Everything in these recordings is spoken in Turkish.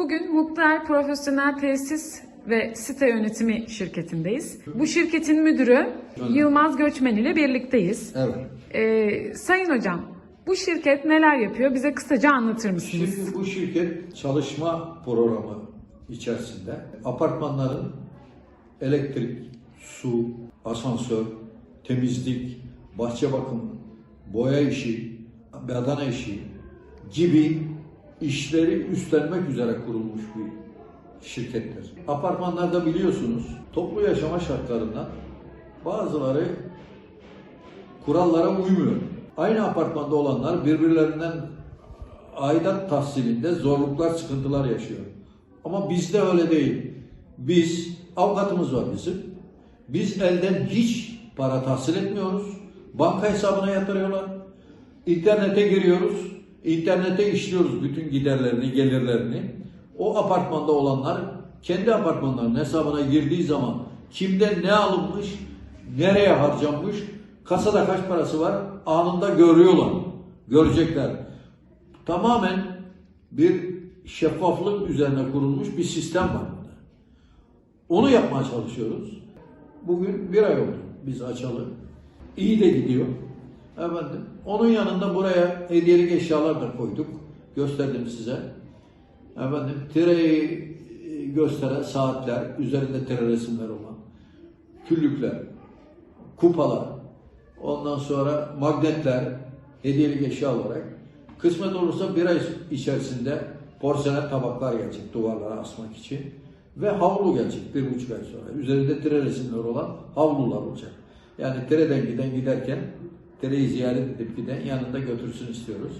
Bugün Mutluer Profesyonel Tesis ve Site Yönetimi şirketindeyiz. Bu şirketin müdürü Yılmaz Göçmen ile birlikteyiz. Evet. Ee, sayın hocam, bu şirket neler yapıyor? Bize kısaca anlatır mısınız? Şimdi bu şirket çalışma programı içerisinde apartmanların elektrik, su, asansör, temizlik, bahçe bakımı, boya işi, badana işi gibi işleri üstlenmek üzere kurulmuş bir şirkettir. Apartmanlarda biliyorsunuz toplu yaşama şartlarından bazıları kurallara uymuyor. Aynı apartmanda olanlar birbirlerinden aidat tahsilinde zorluklar, sıkıntılar yaşıyor. Ama bizde öyle değil. Biz, avukatımız var bizim. Biz elden hiç para tahsil etmiyoruz. Banka hesabına yatırıyorlar. İnternete giriyoruz. İnternete işliyoruz bütün giderlerini, gelirlerini. O apartmanda olanlar kendi apartmanlarının hesabına girdiği zaman kimden ne alınmış, nereye harcanmış, kasada kaç parası var anında görüyorlar. Görecekler. Tamamen bir şeffaflık üzerine kurulmuş bir sistem var burada. Onu yapmaya çalışıyoruz. Bugün bir ay oldu biz açalı. İyi de gidiyor. Efendim, onun yanında buraya hediyelik eşyalar da koyduk. Gösterdim size. Efendim, tireyi e, gösteren saatler, üzerinde tire resimler olan, küllükler, kupalar, ondan sonra magnetler, hediyelik eşya olarak. Kısmet olursa bir ay içerisinde porselen tabaklar gelecek duvarlara asmak için. Ve havlu gelecek bir buçuk ay sonra. Üzerinde tire resimler olan havlular olacak. Yani tireden giden giderken tireyi ziyaret edip giden yanında götürsün istiyoruz.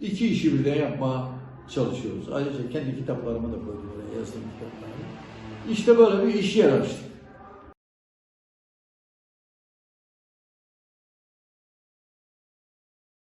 İki işi birden yapmaya çalışıyoruz. Ayrıca kendi kitaplarımı da koydum oraya yazdığım kitaplarımı. İşte böyle bir iş yer açtık.